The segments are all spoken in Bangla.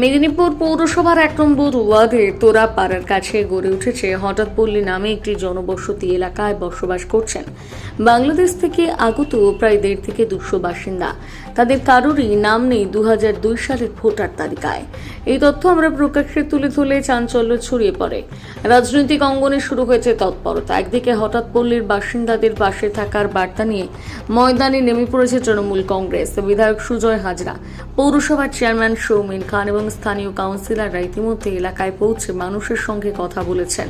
মেদিনীপুর পৌরসভার এক নম্বর ওয়ার্ডে তোরাপাড়ার কাছে গড়ে উঠেছে হঠাৎ পল্লী নামে একটি জনবসতি এলাকায় বসবাস করছেন। বাংলাদেশ থেকে আগত প্রায় দেড় থেকে দুশো বাসিন্দা। তাদের কারোরই নাম নেই দু সালের ভোটার তালিকায়। এই তথ্য আমরা প্রকাশ্যে তুলে ধরলে চাঞ্চল্য ছড়িয়ে পড়ে। রাজনৈতিক অঙ্গনে শুরু হয়েছে তৎপরতা। একদিকে হঠাৎ পল্লীর বাসিন্দাদের পাশে থাকার বার্তা নিয়ে ময়দানে নেমে পড়েছে তৃণমূল কংগ্রেস। বিধায়ক সুজয় হাজরা। পৌরসভার চেয়ারম্যান সৌমিন খান এবং স্থানীয় কাউন্সিলররা ইতিমধ্যে এলাকায় পৌঁছে মানুষের সঙ্গে কথা বলেছেন।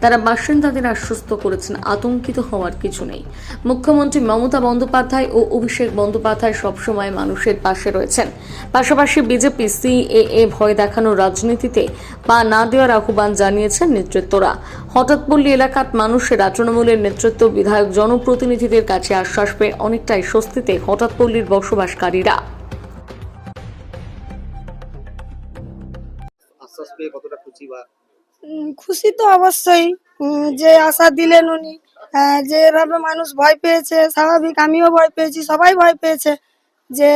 তারা বাসিন্দাদের আশ্বস্ত করেছেন আতঙ্কিত হওয়ার কিছু নেই। মুখ্যমন্ত্রী মমতা বন্দ্যোপাধ্যায় ও অভিষেক বন্দ্যোপাধ্যায় সবসময় মানুষের পাশে রয়েছেন। পাশাপাশি বিজেপি, সিএএ ভয় দেখানোর রাজনীতিতে পা না দেওয়ার আহ্বান জানিয়েছেন নেতৃত্বরা। হঠাৎ পল্লী এলাকার মানুষেরা তৃণমূলের নেতৃত্ব বিধায়ক জনপ্রতিনিধিদের কাছে আশ্বাস পেয়ে অনেকটাই স্বস্তিতে হঠাৎ পল্লীর বসবাসকারীরা। পেয়ে কতটা খুশি বা খুশি তো অবশ্যই। যে আশা দিলেন উনি যে এভাবে মানুষ ভয় পেয়েছে স্বাভাবিক আমিও ভয় পেয়েছি সবাই ভয় পেয়েছে যে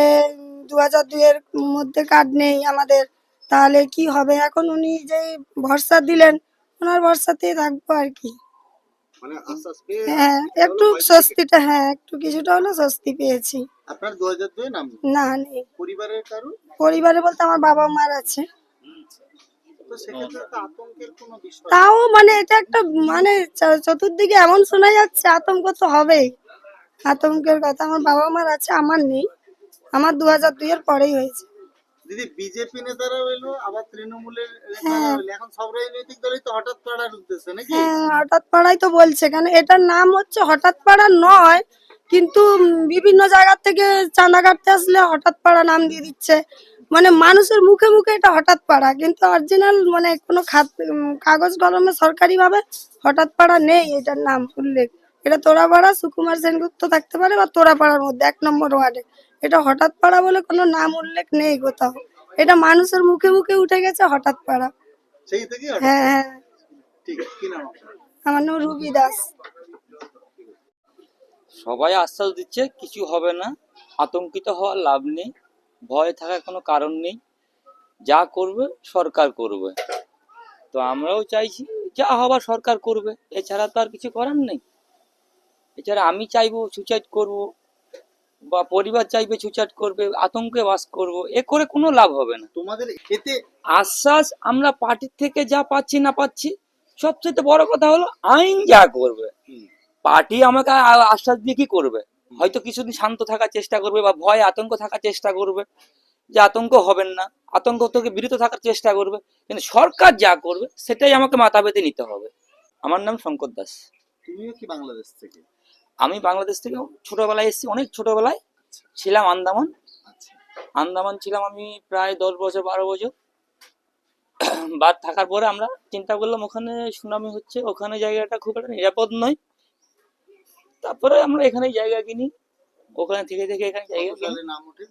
দু হাজার দুইয়ের মধ্যে কার্ড নেই আমাদের তাহলে কি হবে? এখন উনি যেই ভরসা দিলেন ওনার ভরসাতেই থাকব আর কি। মানে হ্যাঁ একটু স্বস্তিটা হ্যাঁ একটু কিছুটা হলেও স্বস্তি পেয়েছি। আপনার দু হাজার দুই নাম? না নেই। পরিবারের পরিবারে বলতে আমার বাবা মার আছে তো সেক্ষেত্রে তো আতঙ্কের কোনো বিষয় তাও মানে এটা একটা মানে চতুর্দিকে এমন শোনা যাচ্ছে আতঙ্ক তো হবেই। আতঙ্কের কথা আমার বাবা মার আছে আমার নেই। আমার দু হাজার দুই এর পরেই হয়েছে। দিদি বিজেপি নেতারা এলো আবার তৃণমূলের হ্যাঁ। এখন সব রাজনৈতিক দলই তো হঠাৎ পাড়ার উদ্দেশ্যে নাকি? হ্যাঁ হঠাৎ পাড়াই তো বলছে কেন এটার নাম হচ্ছে হঠাৎ পাড়া নয় কিন্তু বিভিন্ন জায়গা থেকে চাঁদা কাটতে আসলে হঠাৎ পাড়া নাম দিয়ে দিচ্ছে। মানে মানুষের মুখে মুখে এটা হঠাৎ পাড়া কিন্তু অরিজিনাল মানে কোনো খাত কাগজ কলমে সরকারি ভাবে হঠাৎ পাড়া নেই এটার নাম উল্লেখ। এটা তোরাপাড়া সুকুমার সেনগুপ্ত থাকতে পারে বা তোরাপাড়ার মধ্যে এক নম্বর ওয়ার্ডে। এটা হঠাৎ পাড়া বলে কোনো নাম উল্লেখ নেই কোথাও। এটা মানুষের মুখে মুখে উঠে গেছে হঠাৎ পাড়া। হ্যাঁ হ্যাঁ। ঠিক কি নাম আপনার? আমার নাম রুবি দাস। সবাই আশ্বাস দিচ্ছে কিছু হবে না আতঙ্কিত হওয়ার লাভ নেই। ভয় থাকার কোনো কারণ নেই। যা করবে সরকার করবে। তো আমরাও চাইছি যা হবার সরকার করবে। এছাড়া তো আর কিছু করার নেই। এছাড়া আমি চাইব সুইসাইড করব বা পরিবার চাইবে সুইসাইড করবে আতঙ্কে বাস করব এ করে কোনো লাভ হবে না। তোমাদের এতে আশ্বাস আমরা পার্টির থেকে যা পাচ্ছি না পাচ্ছি সবচেয়ে বড় কথা হলো আইন যা করবে। পার্টি আমাকে আশ্বাস দিয়ে কি করবে? হয়তো কিছুদিন শান্ত থাকার চেষ্টা করবে বা ভয় আতঙ্ক থাকার চেষ্টা করবে যে আতঙ্ক হবেন না আতঙ্ক থেকে বিরত থাকার চেষ্টা করবে কিন্তু সরকার যা করবে সেটাই আমাকে মাথা পেতে নিতে হবে। আমার নাম শঙ্কর দাস। তুমিও কি বাংলাদেশ থেকে? আমি বাংলাদেশ থেকে ছোটবেলায় এসেছি অনেক ছোটবেলায় ছিলাম আন্দামান। আচ্ছা। আন্দামান ছিলাম আমি প্রায় দশ বছর বারো বছর। বাদ থাকার পরে আমরা চিন্তা করলাম ওখানে সুনামি হচ্ছে ওখানে জায়গাটা খুব একটা নিরাপদ নয়। তারপরে আমরা এখানে জায়গা কিনি। ওখানে থেকে থেকে এখানে জায়গা কিনি। নাম ওঠে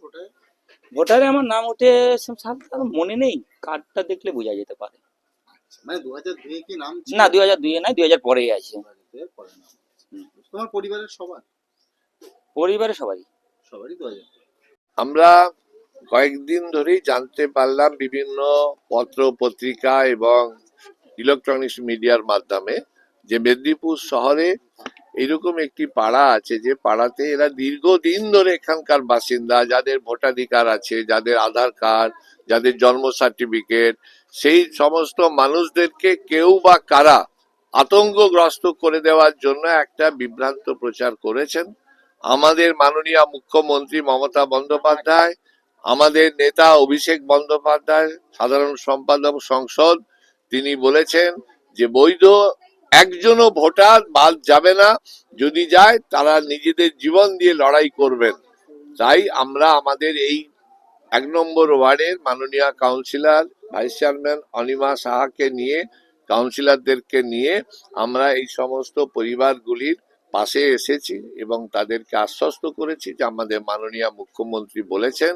ভোটারে আমার নাম ওঠে সব- সব মনে নেই কার্ডটা দেখলে বোঝা যেতে পারে। মানে দু হাজার দুই কি নাম না দুই হাজার দুইয়ে নাই দুই হাজার পরেই আছে 2002 এর পরে নাম তোমার পরিবারের সবার? পরিবারে সবাই সবারই দু হাজার আমরা কয়েকদিন ধরেই জানতে পারলাম বিভিন্ন পত্র পত্রিকা এবং ইলেকট্রনিক্স মিডিয়ার মাধ্যমে যে মেদিনীপুর শহরে এরকম একটি পাড়া আছে যে পাড়াতে এরা দীর্ঘদিন ধরে এখানকার বাসিন্দা, যাদের ভোটাধিকার আছে, যাদের আধার কার্ড, যাদের জন্ম সার্টিফিকেট, সেই সমস্ত মানুষদেরকে কেউ বা কারা আতঙ্কগ্রস্ত করে দেওয়ার জন্য একটা বিভ্রান্ত প্রচার করেছেন। আমাদের মাননীয় মুখ্যমন্ত্রী মমতা বন্দ্যোপাধ্যায়, আমাদের নেতা অভিষেক বন্দ্যোপাধ্যায়, সাধারণ সম্পাদক সংসদ, তিনি বলেছেন যে বৈধ একজনও ভোটার বাদ যাবে না। যদি যায়, তারা নিজেদের জীবন দিয়ে লড়াই করবেন। তাই আমরা আমাদের এই এক নম্বর ওয়ার্ডের মাননীয় কাউন্সিলর, ভাইস চেয়ারম্যান অনিমা সাহাকে নিয়ে, কাউন্সিলরদেরকে নিয়ে আমরা এই সমস্ত পরিবারগুলির পাশে এসেছি এবং তাদেরকে আশ্বস্ত করেছি যে আমাদের মাননীয় মুখ্যমন্ত্রী বলেছেন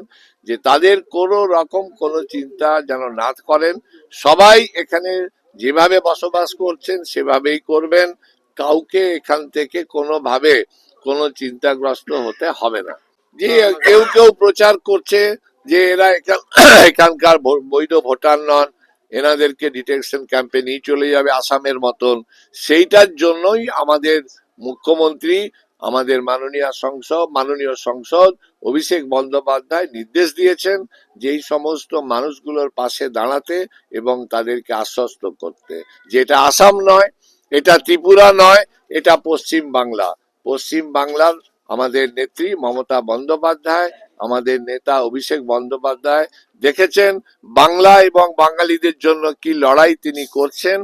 যে তাদের কোনো রকম কোনো চিন্তা যেন না করেন। সবাই এখানে যেভাবে বসবাস করছেন সেভাবেই করবেন। কাউকে এখান থেকে কোনোভাবে কোনো চিন্তাগ্রস্ত হতে হবে না। যে কেউ কেউ প্রচার করছে যে এরা এখান- এখানকার বৈধ ভোটার নন এনাদেরকে ডিটেকশন ক্যাম্পে নিয়ে চলে যাবে আসামের মতন। সেইটার জন্যই আমাদের মুখ্যমন্ত্রী আমাদের মাননীয় সংসদ মাননীয় সংসদ অভিষেক বন্দ্যোপাধ্যায় নির্দেশ দিয়েছেন যে এই সমস্ত মানুষগুলোর পাশে দাঁড়াতে এবং তাদেরকে আশ্বস্ত করতে। যেটা আসাম নয়, এটা ত্রিপুরা নয়, এটা পশ্চিম বাংলা। পশ্চিম বাংলার আমাদের নেত্রী মমতা বন্দ্যোপাধ্যায়, আমাদের নেতা অভিষেক বন্দ্যোপাধ্যায় দেখেছেন বাংলা এবং বাঙালিদের জন্য কি লড়াই তিনি করছেন।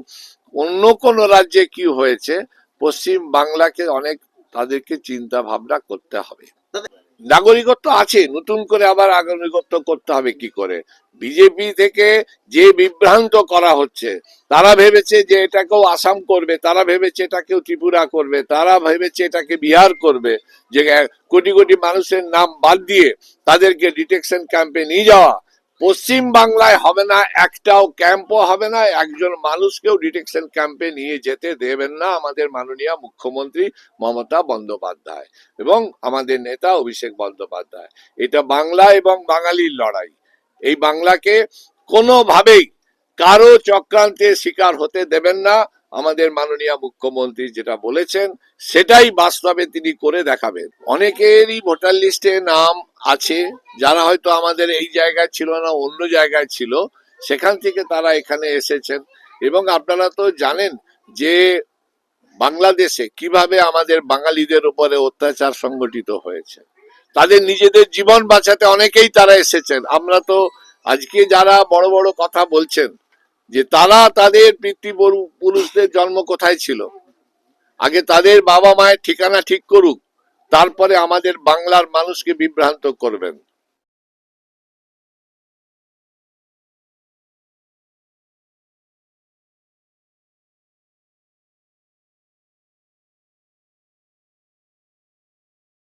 অন্য কোন রাজ্যে কি হয়েছে? পশ্চিম বাংলাকে অনেক তাদেরকে চিন্তা ভাবনা করতে হবে। নাগরিকত্ব আছে, নতুন করে আবার নাগরিকত্ব করতে হবে কি করে? বিজেপি থেকে যে বিভ্রান্ত করা হচ্ছে, তারা ভেবেছে যে এটাকেও আসাম করবে, তারা ভেবেছে এটাকেও ত্রিপুরা করবে, তারা ভেবেছে এটাকে বিহার করবে, যে কোটি কোটি মানুষের নাম বাদ দিয়ে তাদেরকে ডিটেকশন ক্যাম্পে নিয়ে যাওয়া। পশ্চিম বাংলায় হবে না, একটাও ক্যাম্পও হবে না, একজন মানুষকেও ডিটেকশন ক্যাম্পে নিয়ে যেতে দেবেন না আমাদের মাননীয় মুখ্যমন্ত্রী মমতা বন্দ্যোপাধ্যায় এবং আমাদের নেতা অভিষেক বন্দ্যোপাধ্যায়। এটা বাংলা এবং বাঙালির লড়াই। এই বাংলাকে কোনোভাবেই কারও চক্রান্তের শিকার হতে দেবেন না। আমাদের মাননীয় মুখ্যমন্ত্রী যেটা বলেছেন, সেটাই বাস্তবে তিনি করে দেখাবেন। অনেকেরই ভোটার লিস্টে নাম আছে, যারা হয়তো আমাদের এই জায়গায় ছিল না, অন্য জায়গায় ছিল, সেখান থেকে তারা এখানে এসেছেন। এবং আপনারা তো জানেন যে বাংলাদেশে কীভাবে আমাদের বাঙালিদের উপরে অত্যাচার সংগঠিত হয়েছে। তাদের নিজেদের জীবন বাঁচাতে অনেকেই তারা এসেছেন। আমরা তো আজকে যারা বড় বড় কথা বলছেন যে তারা তাদের পিতৃপুরুষদের জন্ম কোথায় ছিল। আগে তাদের বাবা মায়ের ঠিকানা ঠিক করুক, তারপরে আমাদের বাংলার মানুষকে বিভ্রান্ত করবেন।